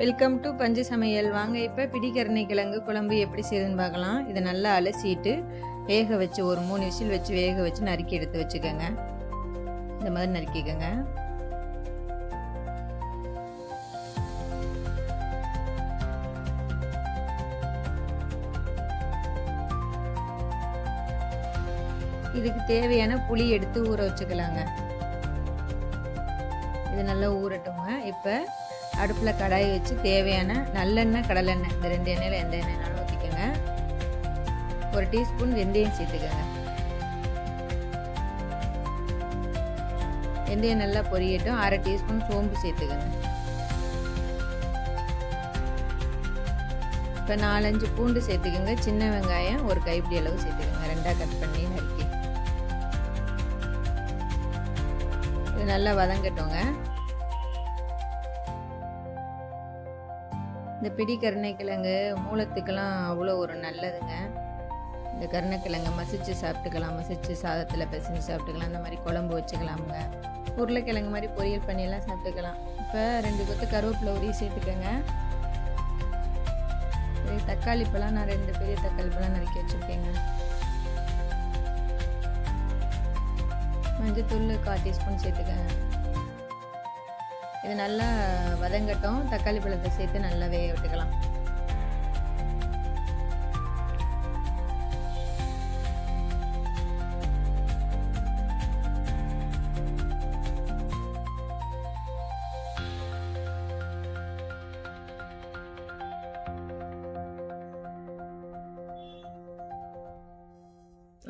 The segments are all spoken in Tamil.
வெல்கம் டு பஞ்சு சமையல் வாங்க இப்போ பிடிக்கரணை கிழங்கு குழம்பு எப்படி செய்யுதுன்னு பார்க்கலாம். இதை நல்லா அலசிட்டு வேக வச்சு ஒரு மூணு விசில் வச்சு வேக வச்சு நறுக்கி எடுத்து வச்சுக்கோங்க. இந்த மாதிரி நறுக்கிக்கோங்க. இதுக்கு தேவையான புளி எடுத்து ஊற வச்சுக்கலாங்க. இது நல்லா ஊறட்டுங்க. இப்போ அடுப்பில் கடாயை வச்சு தேவையான நல்லெண்ணெய் கடலெண்ணெய் இந்த ரெண்டு எண்ணெயில் எந்த எண்ணெய்னாலும் ஊற்றிக்கோங்க ஒரு டீஸ்பூன் வெந்தயம் சேர்த்துக்கோங்க. வெந்தயம் நல்லா பொரியட்டும். அரை டீஸ்பூன் சோம்பு சேர்த்துக்கோங்க. இப்போ நாலஞ்சு பூண்டு சேர்த்துக்கோங்க. சின்ன வெங்காயம் ஒரு கைப்பிடி அளவு சேர்த்துக்கோங்க. ரெண்டாக கட் பண்ணி நறுக்கி. இது நல்லா வதங்கட்டோங்க. இந்த பிடி கருணைக்கிழங்கு மூலத்துக்கெல்லாம் அவ்வளோ ஒரு நல்லதுங்க. இந்த கருணைக்கிழங்கை மசிச்சு சாப்பிட்டுக்கலாம் மசிச்சு சாதத்தில் பிசைஞ்சு சாப்பிட்டுக்கலாம் அந்த மாதிரி குழம்பு வச்சுக்கலாமுங்க. உருளைக்கிழங்கு மாதிரி பொரியல் பண்ணியெல்லாம் சாப்பிட்டுக்கலாம். இப்போ ரெண்டு கொத்து கருவேப்பிலை உரிய சேர்த்துக்கோங்க. தக்காளி பழம் நான் ரெண்டு பெரிய தக்காளி பழம் நறுக்கி வச்சுருக்கேங்க. மஞ்சத்தூள் கால் டீஸ்பூன் சேர்த்துக்கோங்க. இது நல்லா வதங்கட்டும். தக்காளி பழத்தை சேர்த்து நல்லா வேக விட்டுக்கலாம்.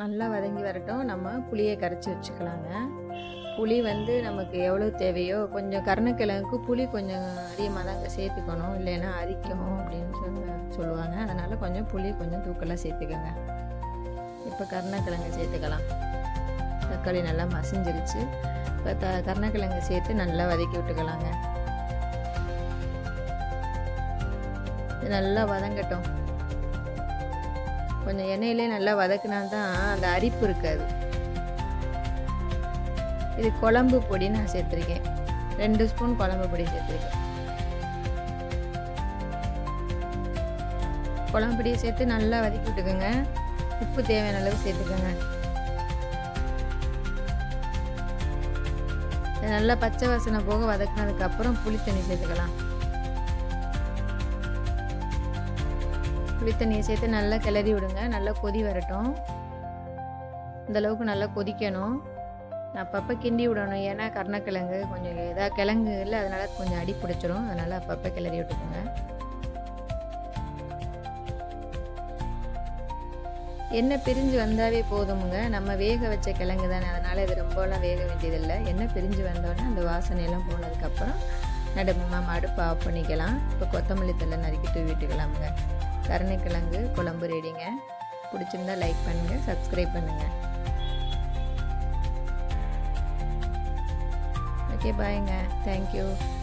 நல்லா வதங்கி வரட்டும். நம்ம புளியை கரைச்சி வச்சுக்கலாங்க. புளி வந்து நமக்கு எவ்வளோ தேவையோ கொஞ்சம் கருணக்கிழங்குக்கு புளி கொஞ்சம் அதிகமாக தான் சேர்த்துக்கணும். இல்லைன்னா அரிக்கும் அப்படின்னு சொல்ல சொல்லுவாங்க. அதனால் கொஞ்சம் புளி கொஞ்சம் தூக்கலாக சேர்த்துக்கோங்க. இப்போ கருணக்கிழங்கு சேர்த்துக்கலாம். தக்காளி நல்லா மசிஞ்சிருச்சு. இப்போ த கருணக்கிழங்கு சேர்த்து நல்லா வதக்கி விட்டுக்கலாங்க. இது நல்லா வதங்கட்டும். கொஞ்சம் எண்ணெயிலே நல்லா வதக்குனா தான் அந்த அரிப்பு இருக்காது. இது குழம்பு பொடி நான் சேர்த்துருக்கேன். ரெண்டு ஸ்பூன் குழம்பு பொடி சேர்த்துருக்கேன். குழம்பு பொடியை சேர்த்து நல்லா வதக்கி விட்டுக்கோங்க. உப்பு தேவையான அளவு சேர்த்துக்கோங்க. நல்லா பச்சை வாசனை போக வதக்கினதுக்கப்புறம் புளி தண்ணி சேர்த்துக்கலாம். புளி தண்ணியை சேர்த்து நல்லா கிளறி விடுங்க. நல்லா கொதி வரட்டும். இந்த அளவுக்கு நல்லா கொதிக்கணும். அப்பப்போ கிண்டி விடணும். ஏன்னா கருணக்கிழங்கு கொஞ்சம் இதாக கிழங்கு இல்லை அதனால் கொஞ்சம் அடி பிடிச்சிரும். அதனால் அப்பப்போ கிளறி விட்டுக்கோங்க. எண்ணெய் பிரிஞ்சு வந்தாவே போதுமுங்க. நம்ம வேக வச்ச கிழங்கு தானே அதனால் இது ரொம்பலாம் வேக வேண்டியதில்லை. எண்ணெய் பிரிஞ்சு வந்தோடனே அந்த வாசனையெல்லாம் போனதுக்கப்புறம் நடு நம்ம அடுப்பு ஆஃப் பண்ணிக்கலாம். இப்போ கொத்தமல்லி தலை நறுக்கி வீட்டுக்கலாமுங்க. கருணைக்கிழங்கு குழம்பு ரெடிங்க பிடிச்சிருந்தா லைக் பண்ணுங்கள் சப்ஸ்கிரைப் பண்ணுங்கள் okay bye nga. Thank you.